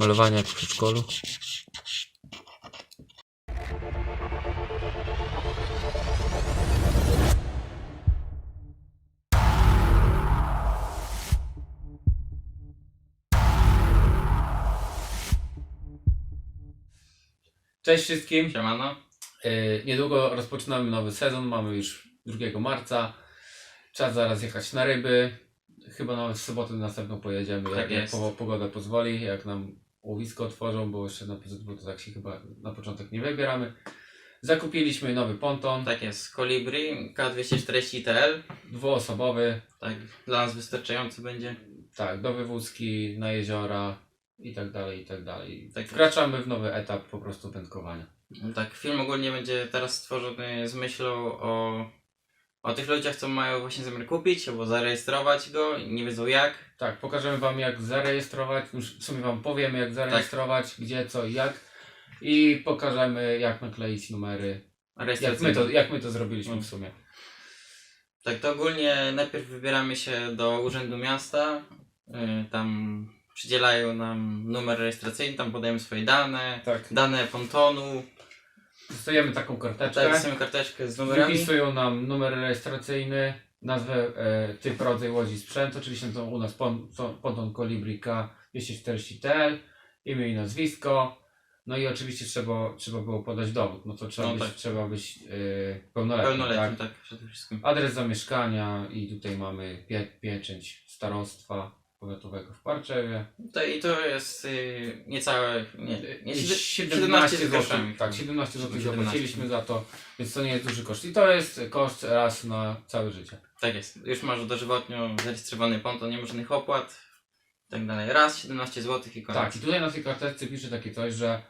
Malowania jak w przedszkolu. Cześć wszystkim. Siemano. Yy, niedługo rozpoczynamy nowy sezon, mamy już 2 marca. Czas zaraz jechać na ryby. Chyba nawet w sobotę następną pojedziemy, Tak jak, jak jest. po, pogoda pozwoli, jak nam łowisko otworzą, bo jeszcze na PZW to tak się chyba na początek nie wybieramy. Zakupiliśmy nowy ponton, Tak jest. Colibri K240TL. dwuosobowy, Tak, dla nas wystarczający będzie. tak, do wywózki, na jeziora i tak dalej, i tak dalej. Tak. Wkraczamy w nowy etap po prostu wędkowania. Tak, film ogólnie będzie teraz stworzony z myślą o, o tych ludziach, co mają właśnie zamiar kupić albo zarejestrować go nie wiedzą jak. Tak, pokażemy Wam jak zarejestrować, już w sumie Wam powiemy jak zarejestrować, gdzie, co i jak i pokażemy jak nakleić numery, jak my to, jak my to zrobiliśmy w sumie. Tak, to ogólnie najpierw wybieramy się do Urzędu Miasta. Yy, tam przydzielają nam numer rejestracyjny, tam podajemy swoje dane, Tak. dane pontonu, Dostajemy taką karteczkę, tak, dostajemy karteczkę z numerami. wypisują nam numer rejestracyjny, nazwę, e, typ, rodzaj łodzi, sprzęt, oczywiście to u nas pon, pon- ponton Colibri K240TL, imię i nazwisko, no i oczywiście trzeba, trzeba było podać dowód, no to trzeba No być, tak. trzeba być e, pełnoletni, Pełnoletni, tak? tak, przede wszystkim. Adres zamieszkania i tutaj mamy pie, pieczęć starostwa powiatowego w Parczewie. To, I to jest y, niecałe, nie, nie, I 17 z zł. Tak, 17 zł 17. zapłaciliśmy za to, więc to nie jest duży koszt. I to jest koszt raz na całe życie. Tak jest. Już masz dożywotnio zarejestrowany ponton, nie ma żadnych opłat i tak dalej. Raz 17 zł i koniec. Tak, i tutaj na tej karteczce pisze takie coś, że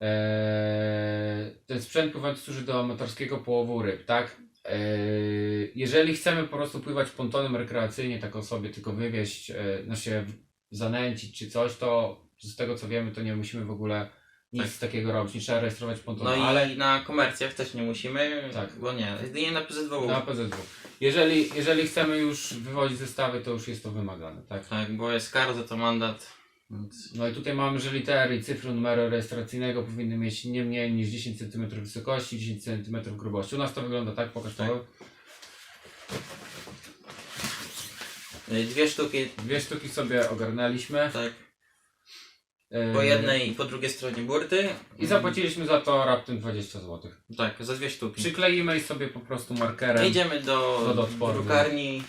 e, ten sprzęt pływający służy do amatorskiego połowu ryb, tak? E, jeżeli chcemy po prostu pływać pontonem rekreacyjnie, tak sobie tylko wywieźć, e, no się zanęcić czy coś, to z tego co wiemy, to nie musimy w ogóle nic takiego robić, nie trzeba rejestrować pontonu, No i ale na komercjach też nie musimy, Tak. bo nie, jedynie na PZW. na PZW. Jeżeli, jeżeli chcemy już wywozić zestawy, to już jest to wymagane, tak? Tak, bo jest kar za to mandat. Więc No i tutaj mamy, że litery i cyfry numeru rejestracyjnego powinny mieć nie mniej niż 10 cm wysokości, 10 cm grubości. U nas to wygląda tak, pokaż Tak. Paweł. y, Dwie sztuki, Dwie sztuki sobie ogarnęliśmy. tak, po jednej i po drugiej stronie burty. I zapłaciliśmy za to raptem 20 zł. Tak, za dwie sztuki. Przykleimy sobie po prostu markerem. Idziemy do Wodoodporny. drukarni,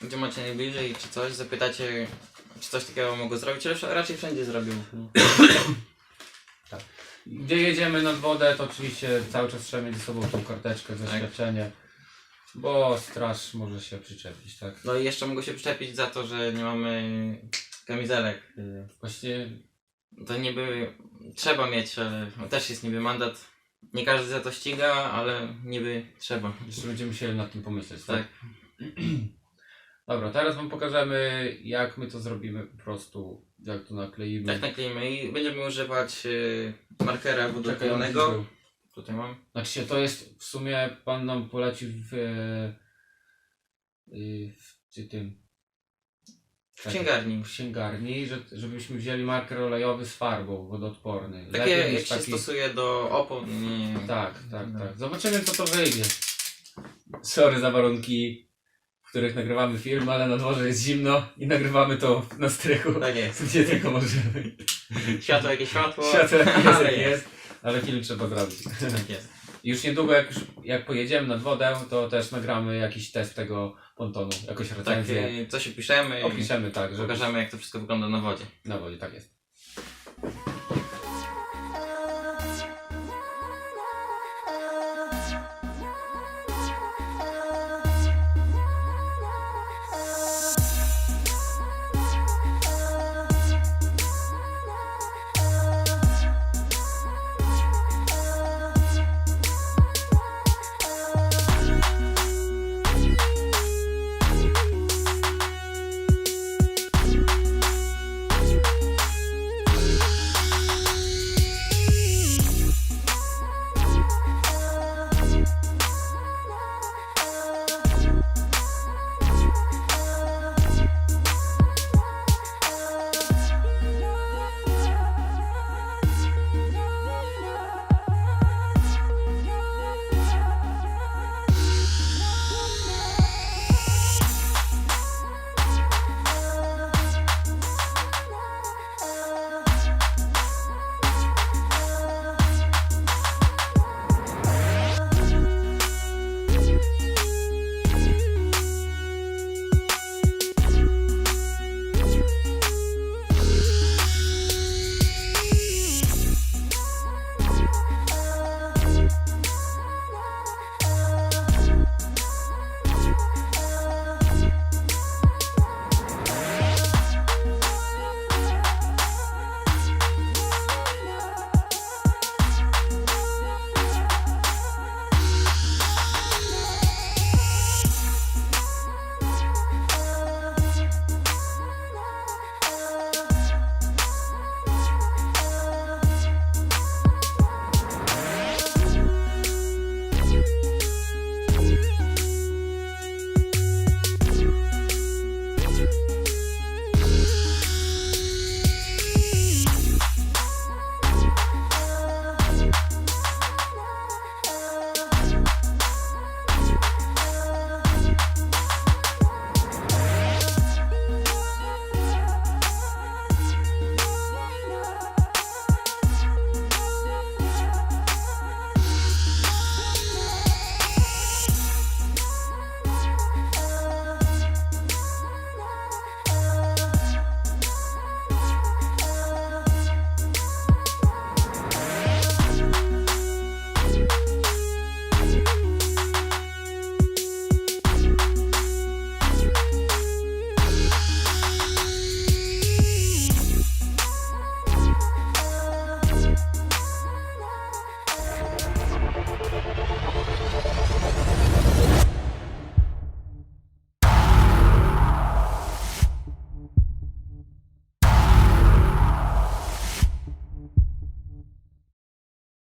gdzie macie najbliżej, czy coś, zapytacie, czy coś takiego mogę zrobić, ale raczej wszędzie zrobił. Gdzie jedziemy nad wodę, to oczywiście cały czas trzeba mieć ze sobą tą karteczkę, zaświadczenie. Bo straż może się przyczepić, tak? No i jeszcze mogę się przyczepić za to, że nie mamy kamizelek. Właśnie To niby trzeba mieć, ale no też jest niby mandat. Nie każdy za to ściga, ale niby trzeba. jeszcze będziemy musieli nad tym pomyśleć, tak? Tak. Dobra, teraz wam pokażemy jak my to zrobimy po prostu, jak to nakleimy. Tak nakleimy i będziemy używać y, markera Czekaj, on. Tutaj mam. Znaczy się, to jest w sumie pan nam polecił w, e, y, w, w tym W księgarni. w księgarni, że, żebyśmy wzięli marker olejowy z farbą wodoodporny. Takie Lepiej jak niż się taki- stosuje do opon. Nie, Tak, tak, No. tak. Zobaczymy co to wyjdzie. Sorry za warunki, w których nagrywamy film, ale na dworze jest zimno i nagrywamy to na strychu, Tak jest. gdzie tylko możemy. Światło jakie światło. Światło jak jest, ale jak jest, ale film trzeba zrobić. Tak jest. Już niedługo, jak, już, jak pojedziemy nad wodę, to też nagramy jakiś test tego pontonu, jakąś Tak, recenzję. y, coś opiszemy i Opiszemy tak, żeby pokażemy jak to wszystko wygląda na wodzie. na wodzie, tak jest.